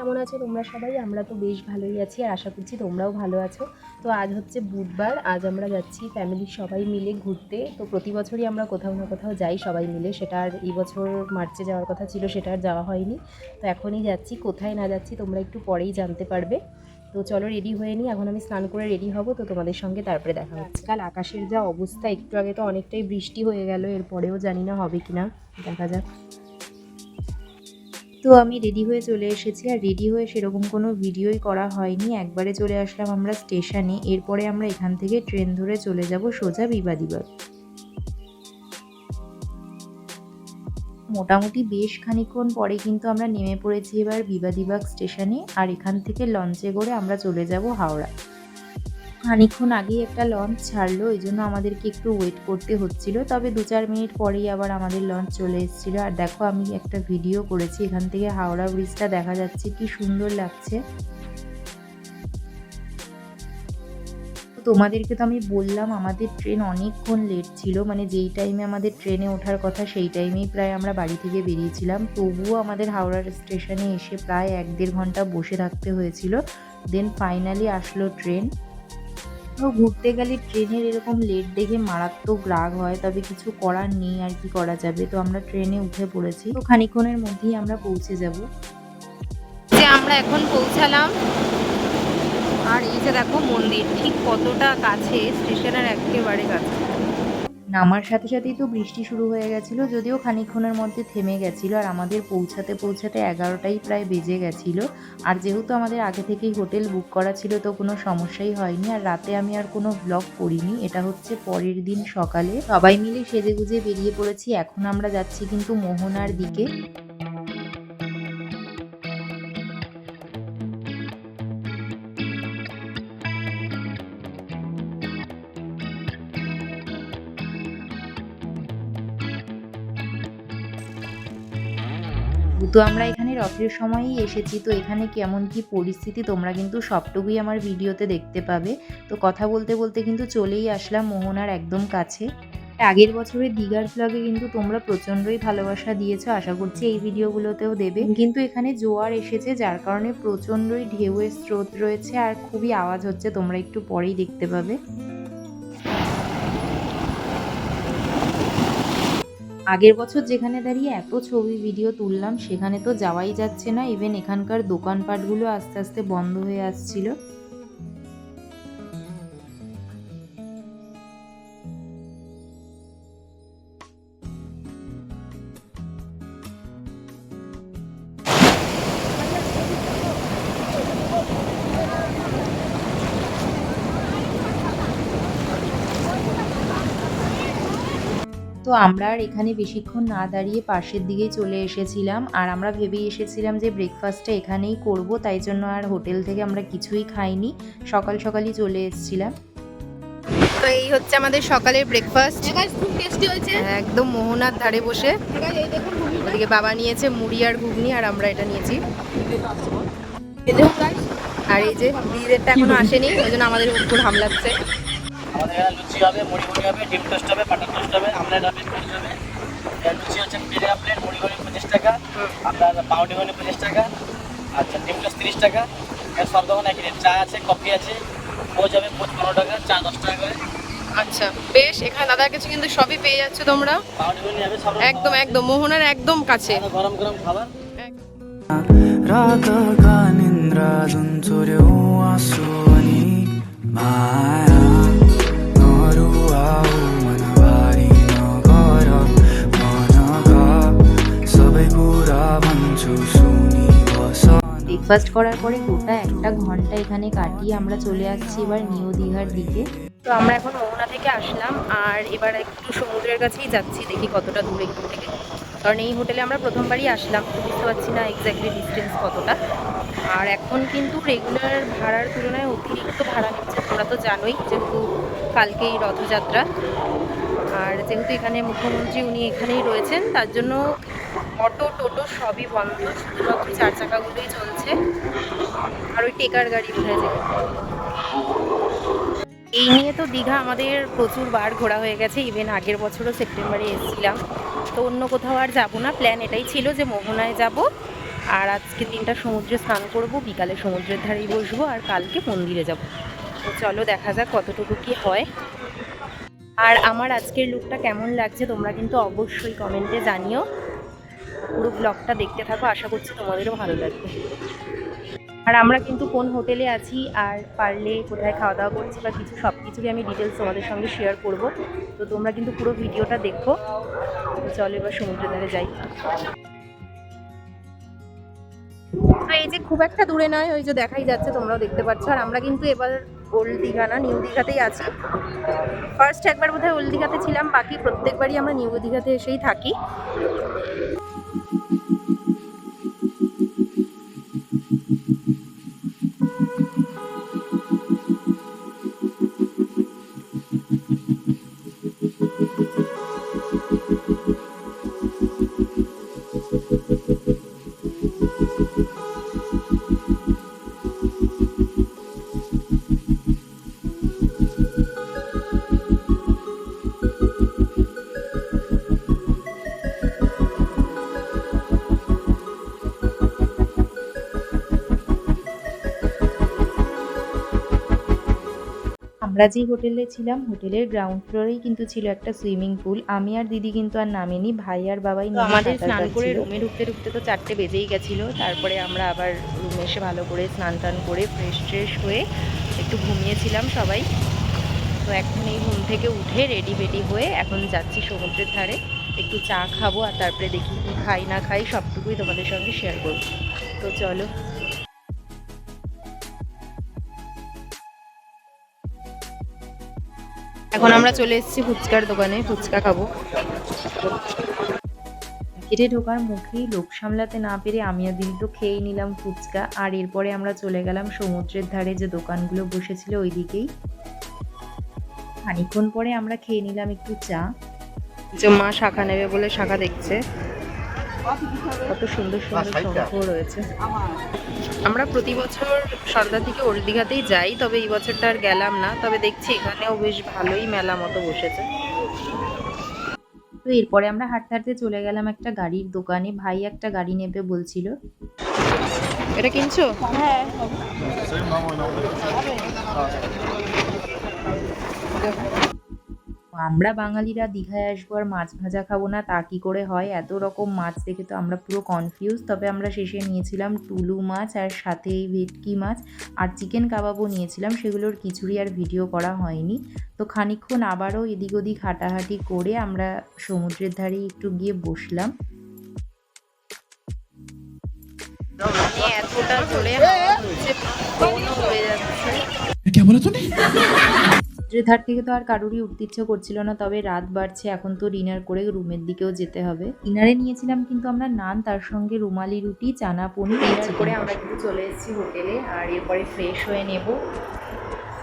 কেমন আছো তোমরা সবাই? আমরা তো বেশ ভালোই আছি আর আশা করছি তোমরাও ভালো আছো। তো আজ হচ্ছে বুধবার, আজ আমরা যাচ্ছি ফ্যামিলির সবাই মিলে ঘুরতে। তো প্রতি বছরই আমরা কোথাও না কোথাও যাই সবাই মিলে। সেটা আর এই বছর মার্চে যাওয়ার কথা ছিল, সেটা আর যাওয়া হয়নি। তো এখনই যাচ্ছি। কোথায় না যাচ্ছি তোমরা একটু পরেই জানতে পারবে। তো চলো রেডি হয়ে নিই। এখন আমি স্নান করে রেডি হব। তো তোমাদের সঙ্গে তারপরে দেখা হচ্ছে। আজকাল আকাশের যা অবস্থা, একটু আগে তো অনেকটাই বৃষ্টি হয়ে গেল। এরপরেও জানি না হবে কিনা। দেখা যাক। তো আমি রেডি হয়ে চলে এসেছি আর রেডি হয়ে সেরকম কোনো ভিডিওই করা হয়নি। একবারে চলে আসলাম আমরা স্টেশনে এরপরে আমরা এখান থেকে ট্রেন ধরে চলে যাব সোজা বিবাদিবাগ। মোটামুটি বেশ খানিকক্ষণ পরে কিন্তু আমরা নেমে পড়েছি এবার বিবাদিবাগ স্টেশনে আর এখান থেকে লঞ্চে করে আমরা চলে যাব হাওড়া। খানিকক্ষণ আগেই একটা লঞ্চ ছাড়লো, এই জন্য আমাদেরকে একটু ওয়েট করতে হচ্ছিল। তবে দু চার মিনিট পরেই আবার আমাদের লঞ্চ চলে এসেছিল। আর দেখো, আমি একটা ভিডিও করেছি, এখান থেকে হাওড়া ব্রিজটা দেখা যাচ্ছে, কি সুন্দর লাগছে। তোমাদেরকে তো আমি বললাম, আমাদের ট্রেন অনেকক্ষণ লেট ছিল মানে যেই টাইমে আমাদের ট্রেনে ওঠার কথা, সেই টাইমেই প্রায় আমরা বাড়ি থেকে বেরিয়েছিলাম। তবুও আমাদের হাওড়ার স্টেশনে এসে প্রায় এক দেড় ঘণ্টা বসে থাকতে হয়েছিল। দেন ফাইনালি আসলো ট্রেন তো ঘুরতে গেলে ট্রেনের এরকম লেট দেখে মারাত্মক রাগ হয়, তবে কিছু করার নেই আর কি করা যাবে। তো আমরা ট্রেনে উঠে পড়েছি। তো খানিক্ষণের মধ্যেই আমরা পৌঁছে যাব। যে আমরা এখন পৌঁছালাম। আর এই যে দেখো মন্দির, ঠিক কতটা কাছে, স্টেশনের একেবারে কাছে। নামার সাথে সাথেই তো বৃষ্টি শুরু হয়ে গেছিল, যদিও খানিক্ষণের মধ্যে থেমে গেছিল, আর আমাদের পৌঁছাতে পৌঁছাতে এগারোটাই প্রায় বেজে গেছিল। আর যেহেতু আমাদের আগে থেকেই হোটেল বুক করা ছিল, তো কোনো সমস্যাই হয়নি, আর রাতে আমি আর কোনো ব্লগ করিনি, এটা হচ্ছে পরের দিন সকালে। সবাই মিলে সেজে গুজে বেরিয়ে পড়েছি, এখন আমরা যাচ্ছি কিন্তু মোহনার দিকে। তো আমরা এখানে রথের সময়ই এসেছি, তো এখানে কেমন কি পরিস্থিতি তোমরা কিন্তু সবটুকুই আমার ভিডিওতে দেখতে পাবে। তো কথা বলতে বলতে কিন্তু চলেই আসলাম মোহনার একদম কাছে। আগের বছরের দীঘার ব্লগে কিন্তু তোমরা প্রচণ্ডই ভালোবাসা দিয়েছ, আশা করছি এই ভিডিওগুলোতেও দেবে। কিন্তু এখানে জোয়ার এসেছে, যার কারণে প্রচণ্ডই ঢেউয়ের স্রোত রয়েছে আর খুবই আওয়াজ হচ্ছে, তোমরা একটু পরেই দেখতে পাবে। আগের বছর যেখানে দাঁড়িয়ে এত ছবি ভিডিও তুললাম, সেখানে তো যাওয়াই যাচ্ছে না। ইভেন এখানকার দোকানপাটগুলো আস্তে আস্তে বন্ধ হয়ে আসছিল। তো আমরা আর এখানে বেশিক্ষণ না দাঁড়িয়ে পাশের দিকেই চলে এসেছিলাম। আর আমরা ভেবেই এসেছিলাম যে ব্রেকফাস্টটা এখানেই করব তাই জন্য আর হোটেল থেকে আমরা কিছুই খাইনি। সকাল সকালই চলে এসেছিলাম। তো এই হচ্ছে আমাদের সকালের ব্রেকফাস্ট খুব টেস্টি হয়েছে। একদম মোহনার ধারে বসে। এই দেখুন ঘুগনি ওদিকে বাবা নিয়েছে মুড়ি আর ঘুগনি আর আমরা এটা নিয়েছি। এই দেখুন guys, আর এই যে দিদিদেরটা এখনও আসেনি ওই জন্য আমাদের উপর হামলাচ্ছে আমাদের এখানে লুচি হবে মুড়ি মুড়ি হবে ডিম টোস্ট হবে বাটার টোস্ট হবে আমলেট হবে পুরি হবে। লুচি হচ্ছে প্লেট আমলেট মুড়ি মুড়ি পঁচিশ টাকা আপনার পাউডি মুড়ি পঁচিশ টাকা আচ্ছা ডিম টোস্ট তিরিশ টাকা। এর সব দোকান একই রেট চা আছে কফি আছে পোজ হবে পোজ পনেরো টাকা চা দশ টাকা করে। আচ্ছা বেশ এখানে দাদার কাছে কিন্তু সবই পেয়ে যাচ্ছে তোমরা। একদম একদম মোহনার একদম কাছে। গরম গরম খাবার। রাত গানিন্দ্রা দুন চোরে আসুনি মায়া। ব্রেকফাস্ট করার পরে গোটা একটা ঘণ্টা এখানে কাটিয়ে আমরা চলে আসছি এবার নিউ দীঘার দিকে। তো আমরা এখন মোহনা থেকে আসলাম আর এবার একটু সমুদ্রের কাছেই যাচ্ছি, দেখি কতটা দূরে এখান থেকে। কারণ এই হোটেলে আমরা প্রথমবারই আসলাম, বুঝতে পারছি না এক্স্যাক্টলি ডিস্টেন্স কতটা। আর এখন কিন্তু রেগুলার ভাড়ার তুলনায় অতিরিক্ত ভাড়া নিচ্ছে, তোমরা তো জানোই, যেহেতু কালকেই রথযাত্রা। আর যেহেতু এখানে মুখ্যমন্ত্রী উনি এখানেই রয়েছেন, তার জন্য অটো, টোটো সবই বন্ধ। শুধুমাত্র চার চাকাগুলোই চলছে, আর ওই টেকার গাড়ি বোঝা যায়। এই নিয়ে তো দীঘা আমাদের প্রচুর বার ঘোরা হয়ে গেছে। ইভেন আগের বছরও সেপ্টেম্বরে এসেছিলাম। তো অন্য কোথাও আর যাব না। প্ল্যান এটাই ছিল যে মোহনায় যাব। আর আজকে দিনটা সমুদ্রে স্নান করব, বিকালে সমুদ্রের ধারেই বসবো, আর কালকে মন্দিরে যাব। তো চলো দেখা যাক কতটুকু কি হয়। আর আমার আজকের লুকটা কেমন লাগছে, তোমরা কিন্তু অবশ্যই কমেন্টে জানিও। পুরো ব্লগটা দেখতে থাকো, আশা করছি তোমাদেরও ভালো লাগবে। আর আমরা কিন্তু কোন হোটেলে আছি আর পারলে কোথায় খাওয়া দাওয়া করছি বা কিছু সব কিছুরই আমি ডিটেলস তোমাদের সঙ্গে শেয়ার করব। তো তোমরা কিন্তু পুরো ভিডিওটা দেখো। চলো এবার সমুদ্রের ধারে যাই। তো এই যে খুব একটা দূরে নয়, ওই যে দেখাই যাচ্ছে, তোমরাও দেখতে পাচ্ছ। আর আমরা কিন্তু এবার ওল্ড দীঘা না নিউ দীঘাতেই আছি। ফার্স্ট একবার বোধহয় ওল্ড দীঘাতে ছিলাম, বাকি প্রত্যেকবারই আমরা নিউ দীঘাতে এসেই থাকি। আমরা যে হোটেলে ছিলাম হোটেলের গ্রাউন্ড ফ্লোরেই কিন্তু ছিল একটা সুইমিং পুল আমি আর দিদি কিন্তু আর নামেনি ভাই আর বাবাই আমাদের স্নান করে রুমে ঢুকতে ঢুকতে তো চারটে বেজেই গেছিল। তারপরে আমরা আবার রুমে এসে ভালো করে স্নান টান করে ফ্রেশ ট্রেশ হয়ে একটু ঘুমিয়েছিলাম সবাই। তো এখন এই ঘুম থেকে উঠে রেডি বেডি হয়ে এখন যাচ্ছি সমুদ্রের ধারে। একটু চা খাব আর তারপরে দেখি কি খাই না খাই সবটুকুই তোমাদের সঙ্গে শেয়ার করব। তো চলো। এখন আমরা চলে এসেছি ফুচকার দোকানে ফুচকা খাব। কেটে ঢোকার মুখেই লোক সামলাতে না পেরে আমি আর দিদি তো খেয়েই নিলাম ফুচকা আর এরপরে আমরা চলে গেলাম সমুদ্রের ধারে যে দোকানগুলো বসেছিল ওই দিকেই খানিক্ষণ পরে আমরা খেয়ে নিলাম একটু চা। যে মা শাখা নেবে বলে শাখা দেখছে। কত সুন্দর সুন্দর শঙ্খ রয়েছে। আমরা প্রতি বছর সন্ধ্যা থেকে ওল্ড দীঘাতেই যাই তবে এই বছরটা আর গেলাম না। তবে দেখছি এখানেও বেশ ভালোই মেলা মতো বসেছে। তো এরপরে আমরা হাঁটতে হাঁটতে চলে গেলাম একটা গাড়ির দোকানে। ভাই একটা গাড়ি নেবে বলছিল। এটা কিনছো? আমরা বাঙালিরা দীঘায় আসব আর মাছ ভাজা খাব না তা কি করে হয়? এত রকম মাছ দেখে তো আমরা পুরো কনফিউজ তবে আমরা শেষে নিয়েছিলাম টুলু মাছ আর সাথে এই ভেটকি মাছ আর চিকেন কাবাবও নিয়েছিলাম। সেগুলোর কিছুরই আর ভিডিও করা হয়নি। তো খানিকক্ষণ আবারও এদিক ওদিক হাঁটাহাঁটি করে আমরা সমুদ্রের ধারে একটু গিয়ে বসলাম। মানে এতটা জোরে হচ্ছে যাচ্ছে। ধার থেকে তো আর কারোরই উঠতে ইচ্ছে করছিল না তবে রাত বাড়ছে এখন তো ডিনার করে রুমের দিকেও যেতে হবে। ডিনারে নিয়েছিলাম কিন্তু আমরা নান তার সঙ্গে রুমালি রুটি চানা পনির ডিনার করে আমরা কিন্তু চলে এসেছি হোটেলে আর এরপরে ফ্রেশ হয়ে নেব।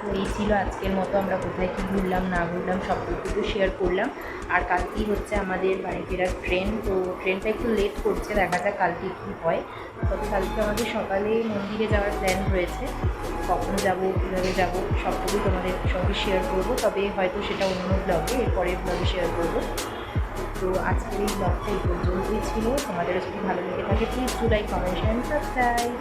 তো এই ছিল আজকের মতো। আমরা কোথায় কী ঘুরলাম, না ঘুরলাম সব কিছু শেয়ার করলাম। আর কালকেই হচ্ছে আমাদের বাড়ি ফেরার ট্রেন তো ট্রেনটা একটু লেট করছে, দেখা যাক কালকে কী হয়। তবে কালকে আমাদের সকালে মন্দিরে যাওয়ার প্ল্যান রয়েছে। কখন যাব, কীভাবে যাব, সবটুকুই তোমাদের সঙ্গে শেয়ার করব। তবে হয়তো সেটা অন্য ব্লগে এরপরের ব্লগে শেয়ার করব। তো আজকের এই ব্লগটা এই পর্যন্তই ছিল। তোমাদের যদি ভালো লেগে থাকে please to like comment and subscribe